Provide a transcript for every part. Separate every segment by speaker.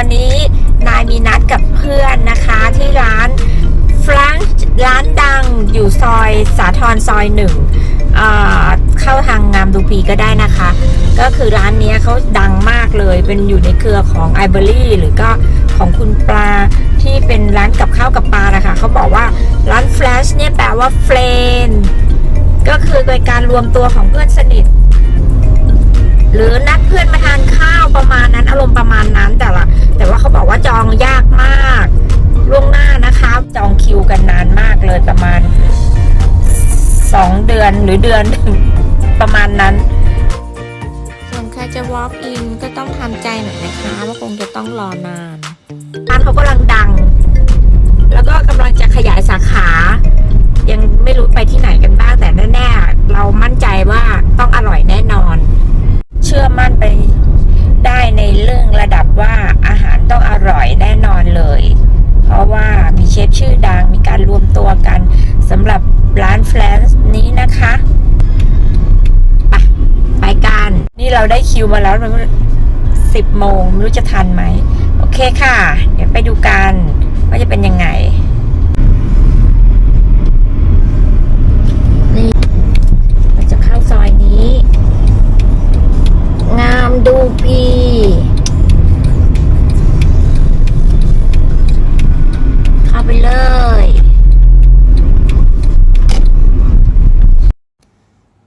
Speaker 1: วันนี้นายมีนัดกับเพื่อนนะคะที่ร้านฟรังร้านดังอยู่ซอยสาทรซอยหนึ่งเข้าทางงามดูพีก็ได้นะคะ ก็คือร้านนี้เขาดังมากเลยเป็นอยู่ในเครือของไอเบอรี่หรือก็ของคุณปลาที่เป็นร้านกับข้าวกับปลานะคะเขาบอกว่าร้านแฟลชเนี่ยแปลว่าเฟรนก็คือโดยการรวมตัวของเพื่อนสนิท หรือนัดเพื่อนมาทานข้าวประมาณนั้นอารมณ์ประมาณนั้นแต่ละ แต่ว่าเขาบอกว่าจองยากมากล่วงหน้านะคะ จองคิวกันนานมากเลยประมาณสองเดือนหรือเดือนหนึ่งประมาณนั้น ส่วนใครจะ walk in ก็ต้องทำใจหน่อยนะคะว่าคงจะต้องรอนานร้านเขากำลังดัง แล้วก็กำลังจะขยายสาขา ยังไม่รู้ไปที่ไหนกันบ้างแต่แน่ๆเรามั่นใจว่าต้องอร่อยแน่นอน เชื่อมั่นไปได้ในเรื่องระดับว่าอาหารต้องอร่อยแน่นอนเลย เพราะว่ามีเชฟชื่อดังมีการรวมตัวกันสำหรับร้านแฟลนซ์นี้นะคะไปไปกัน นี่เราได้ คิวมาแล้วมันสิบโมงไม่รู้จะทันไหม โอเคค่ะ เดี๋ยวไปดูกันว่าจะเป็นยังไงนี่เราจะเข้าซอยนี้ งามดูพีเข้าไปเลย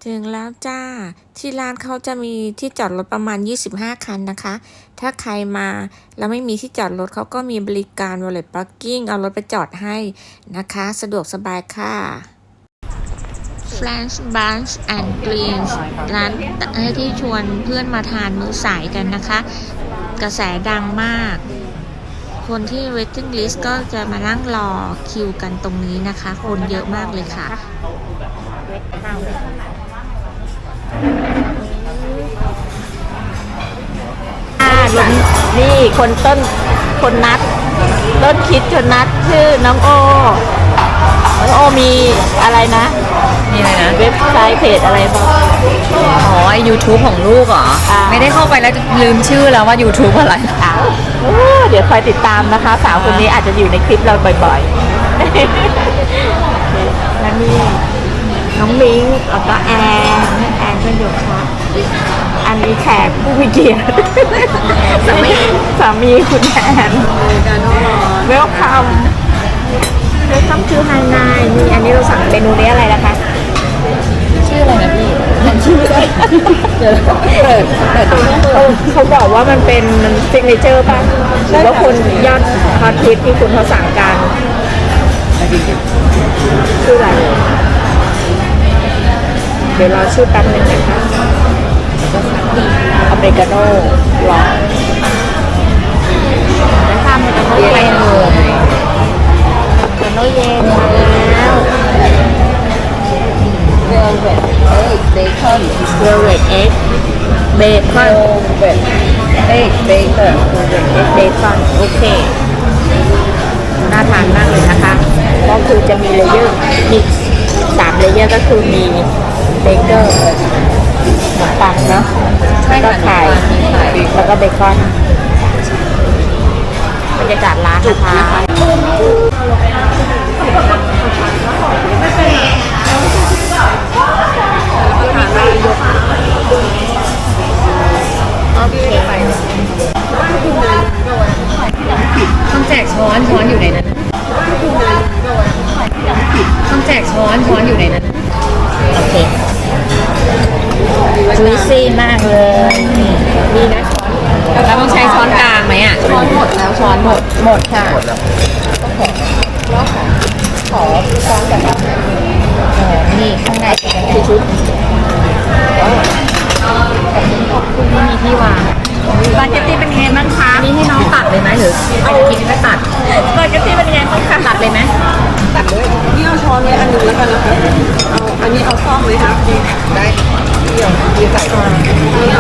Speaker 1: ถึงแล้ว จ้า ที่ร้านเขาจะมีที่จอดรถประมาณ 25 คันนะคะ ถ้าใครมาแล้วไม่มีที่จอดรถเขาก็มีบริการ valet parking เอารถไปจอดให้นะคะ สะดวกสบายค่ะ French Bunch and Greens ร้านที่ชวนเพื่อนมาทานมื้อสายกันนะคะ กระแสดังมาก คนที่ waiting list ก็จะมานั่งรอคิวกันตรงนี้นะคะ คนเยอะมากเลยค่ะ ลงนี่คนต้นคนนัด ต้นคิดคนนัดชื่อน้องโอ น้องโอมีอะไรนะ
Speaker 2: มีอะไรนะ
Speaker 1: เว็บไซต์เพจอะไรบ้าง
Speaker 2: อ๋อไอ YouTube ของลูกเหรอ
Speaker 1: อ่า
Speaker 2: ไม่ได้เข้าไปแล้วลืมชื่อแล้วว่า YouTube อะไร
Speaker 1: อะโอ้เดี๋ยวคอยติดตามนะคะ สาวคนนี้อาจจะอยู่ในคลิปเราบ่อยๆ แล้วนี่น้องมิงแล้วก็แอนแอนเป็นอยู่ครับ อันนี้แขกผู้มีเกียรติสามีสามีคุณแอนเวลคัมเวลคัมชื่อไฮนายนี่อันนี้เราสั่งเมนูนี้อะไรนะคะ
Speaker 2: ชื่ออะไรนะพี่
Speaker 1: ชื่ออะไร
Speaker 2: เดี๋ยวเปิดเปิดดู
Speaker 1: เขาเขาบอกว่ามันเป็นมันซิงเกิลเจอร์ป่ะหรือว่าคนยอดฮอตฮิตที่คุณเขาสั่งกันชื่ออะไร เดี๋ยวรอชื่อแป๊บหนึงนะคะ อเมริกาโน่รอแล้วทำอเมริกาโน่
Speaker 2: เรียกอะไร
Speaker 1: เย็น
Speaker 2: เอ่ย
Speaker 1: อเมริกาโน่เย็นแล้ว
Speaker 2: เวลเวทเอ้ยเบคอน
Speaker 1: เวลเวดเอ็กเบคอน
Speaker 2: เวทเอ้ยเบคอน
Speaker 1: เบคอนโอเคน่าทานมากเลยนะคะก็คือจะมีเลเยอร์มีสามเลเยอร์ก็คือมีเบเกอร์ นมปังเนาะ
Speaker 2: ใช่
Speaker 1: แล้วก็
Speaker 2: ค่ะ
Speaker 1: ไข่
Speaker 2: มีไข่
Speaker 1: แล้วก็เบคอนบรรยากาศร้านนะคะโอเค
Speaker 2: ต้องแจกช้อนช้อนอยู่ในนั้น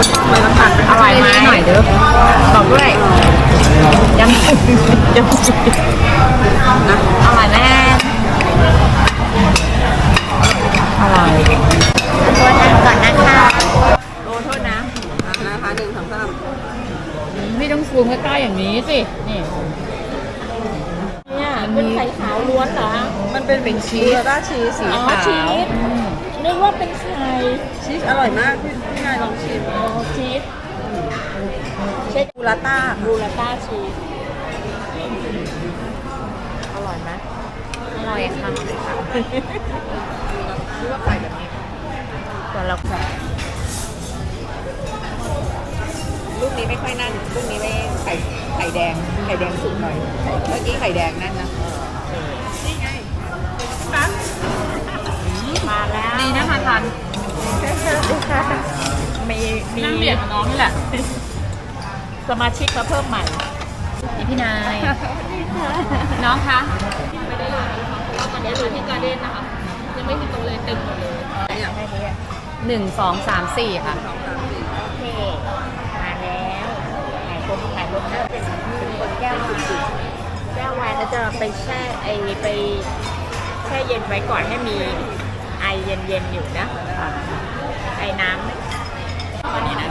Speaker 3: อาซ่อมเลยแล้วตัด
Speaker 2: อร่อยไหมหน่อยเด้อ
Speaker 1: บอกด้วยยำยำสุด
Speaker 2: อร่อยแม่อร่อย
Speaker 1: ขอโทษนะก่อนนะคะ
Speaker 3: โอ้โทษนะนะคะหนึ่งสองสาม
Speaker 2: ไม่ต้องซูมใกล้ได้อย่างนี้สิ นี่
Speaker 1: เนี่ยเป็นไข่ขาวล้วนเหรอ
Speaker 3: มันเป็นเป็นชีสด้าชีสสีขาว
Speaker 1: ชีส นึกว่าเป็นไข่
Speaker 3: ชีสอร่อยมากพี่พี่นายลองชิม
Speaker 1: โอ้ชีสเช็ค
Speaker 3: บูราต้า
Speaker 1: บูราต้าชีสอร่อยไหม
Speaker 2: อร่อยค่ะ
Speaker 3: ที่ว่าไก่แบบนี้
Speaker 1: แต่เราแบบ
Speaker 3: ลูกนี้ไม่ค่อยนั่นลูกนี้ไม่ไข่ไข่แดงไข่แดงสุกหน่อยเมื่อกี้ไข่แดงนั่นนะ
Speaker 1: มาแล้ว
Speaker 2: ดีนะคะทัน
Speaker 1: มีมี
Speaker 2: นั่งเบียดกับน้องนี่แหละ
Speaker 1: สมาชิกมาเพิ่มใหม่
Speaker 2: นี่พี่นาย น้องคะไม่ได้เลยเราตอนนี้อยู่ที่การ์เด้นนะคะยังไม่มีโต๊ะเลยเต็มหมดเลยหนึ่งสองสามสี่ค่ะ
Speaker 1: โอเคมาแล้วถ่ายคนถ่ายคนน่าเป็นเป็นคนแก้ววายแก้ววายเขาจะไปแช่ไอไปแช่เย็นไว้ก่อนให้มีไอ เย็นๆอยู่นะไอน้ำตอนนี้นะ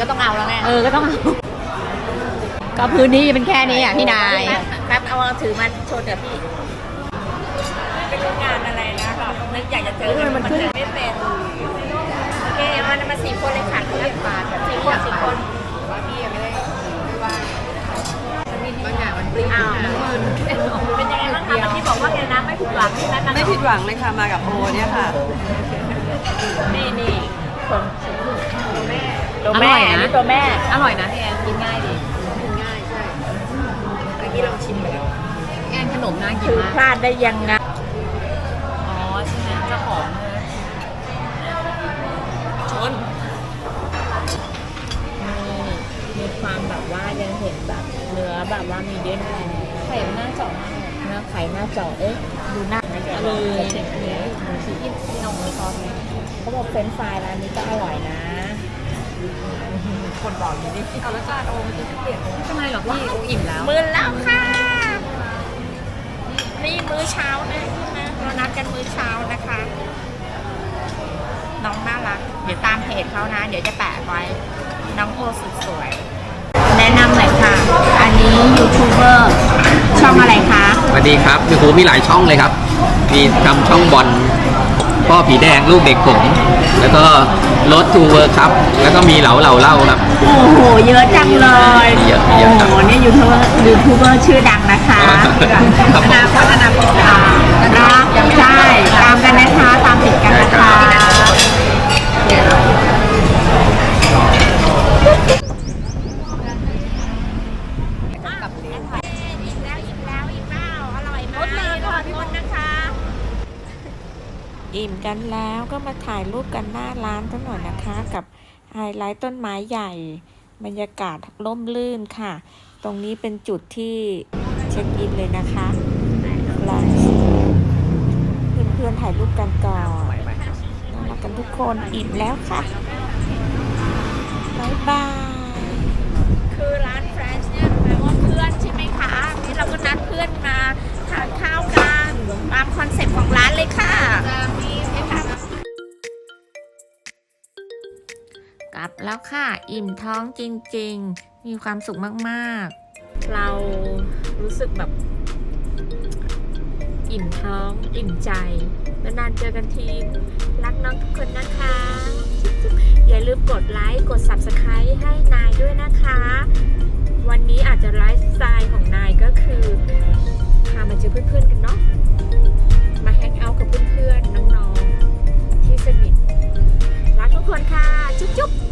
Speaker 1: ก็ต้องเอาแล้วแม่
Speaker 2: เออก็ต้องเอาก็พื้นที่เป็นแค่นี้อะพี่นาย
Speaker 1: แป๊บเอาถือมาโชว์เดี๋ยวพี่เป็นงานอะไรนะเรานึกอยากจะเจอมันเจอไม่เป็นโอเคมันมาสี่คนเลยค่ะนักบาทสี่คนสี่คน
Speaker 3: ว่าพี่ยังไม่ได้ไม่ว่าบางอย่างมันปริ้ง
Speaker 1: อ้าวเป็นยังไงบ้างคะเมื่อกี้บอกว่าไงนะไม่ผิดหวังใช่ไหม
Speaker 3: ไม่ผิดหวังเลยค่ะมากับโอเนี่ยค่ะ
Speaker 1: แม่
Speaker 2: อร่อยนะ
Speaker 1: นี่ตัวแม่
Speaker 2: อร่อยนะพี่แอนกินง่ายดี
Speaker 3: กินง่ายใช่เมื่อกี้ลองชิมไปแล้ว
Speaker 2: พี่แอนขนมน่ากิน
Speaker 1: คือ
Speaker 2: มาก
Speaker 1: พลาดได้ยังไง
Speaker 2: อ๋อใช่ไหมเจะของชน
Speaker 1: มีความแบบว่ายังเห็นแบบเนื้อแบบว่ามีเดียนแร
Speaker 2: ไข่มันน่าเจาะมากเลย
Speaker 1: เนื้อไข่หน้าจอเอ๊ะดูหน้าไม่ได้
Speaker 2: เลย
Speaker 1: เช็คเนื้อ
Speaker 2: ชีสที่น้องชอบไหม
Speaker 1: เขาบอกเฟรนช์ฟรายร้านนี้ก็อร่อยนะ
Speaker 3: คนบอกอยู่นี่เอาแล้วจานโอมันจะเปลี่ยน
Speaker 2: ไม่เป็นไรหรอกพี่โออิ่มแล้ว
Speaker 1: มื้อแล้วค่ะ นี่มื้อเช้านะใช่ไหมเรานัดกันมื้อเช้านะคะ น้องน่ารัก เดี๋ยวตามเพจเขานะ เดี๋ยวจะแปะไว้ น้องโอสุดสวย แนะนำหน่อยค่ะ อันนี้ยูทูบเบอร์ช่องอะไรคะ
Speaker 4: สวัสดีครับยูทูบมีหลายช่องเลยครับ มีทำช่องบอล พ่อผีแดงลูกเด็กผมแล้วก็รถทูเวอร์ครับ แล้วก็มีเหลาเหล่าเล่าครับ
Speaker 1: โอ้โห เยอะจังเลย
Speaker 4: เยอะ
Speaker 1: โอ้
Speaker 4: เยอะครับ
Speaker 1: โหนี่ยูทูบเบอร์ยูทูบเบอร์ชื่อดังนะคะ
Speaker 4: ครับ
Speaker 1: อนาคตอนาคตตามนะใช่ตามกันนะคะ ตามติดกันนะคะ
Speaker 3: กับเลี้ยง
Speaker 1: อิ่มแล้วอิ่มแล้วอิ่มแล้วอร่อยมากเลยขอโทษนะคะ อิ่ม กันแล้วก็มาถ่ายรูปกันหน้าร้านทั้งหน่อยนะคะ กับไฮไลท์ต้นไม้ใหญ่ บรรยากาศร่มรื่นค่ะ ตรงนี้เป็นจุดที่เช็คอินเลยนะคะลองเพื่อนๆถ่ายรูปกันก่อนน่ารักกันทุกคนอิ่มแล้วค่ะบายบายคือร้านแฟรชเนี่ยแปลว่าเพื่อนใช่ไหมคะนี่เราก็นัดเพื่อนมาทานข้าว บแล้วค่ะ อิ่มท้องจริง ๆ มีความสุขมากๆ เรารู้สึกแบบ อิ่มท้องอิ่มใจนานๆเจอกันทีรักน้องทุกคนนะคะ อย่าลืมกดไลค์กด Subscribe ให้นายด้วยนะคะ วันนี้อาจจะไลฟ์สไตล์ของนายก็คือพามาเจอเพื่อนๆกันเนาะมาแฮงเอาท์กับเพื่อนๆน้องๆที่สนิทรักทุกคนค่ะ จุ๊บๆ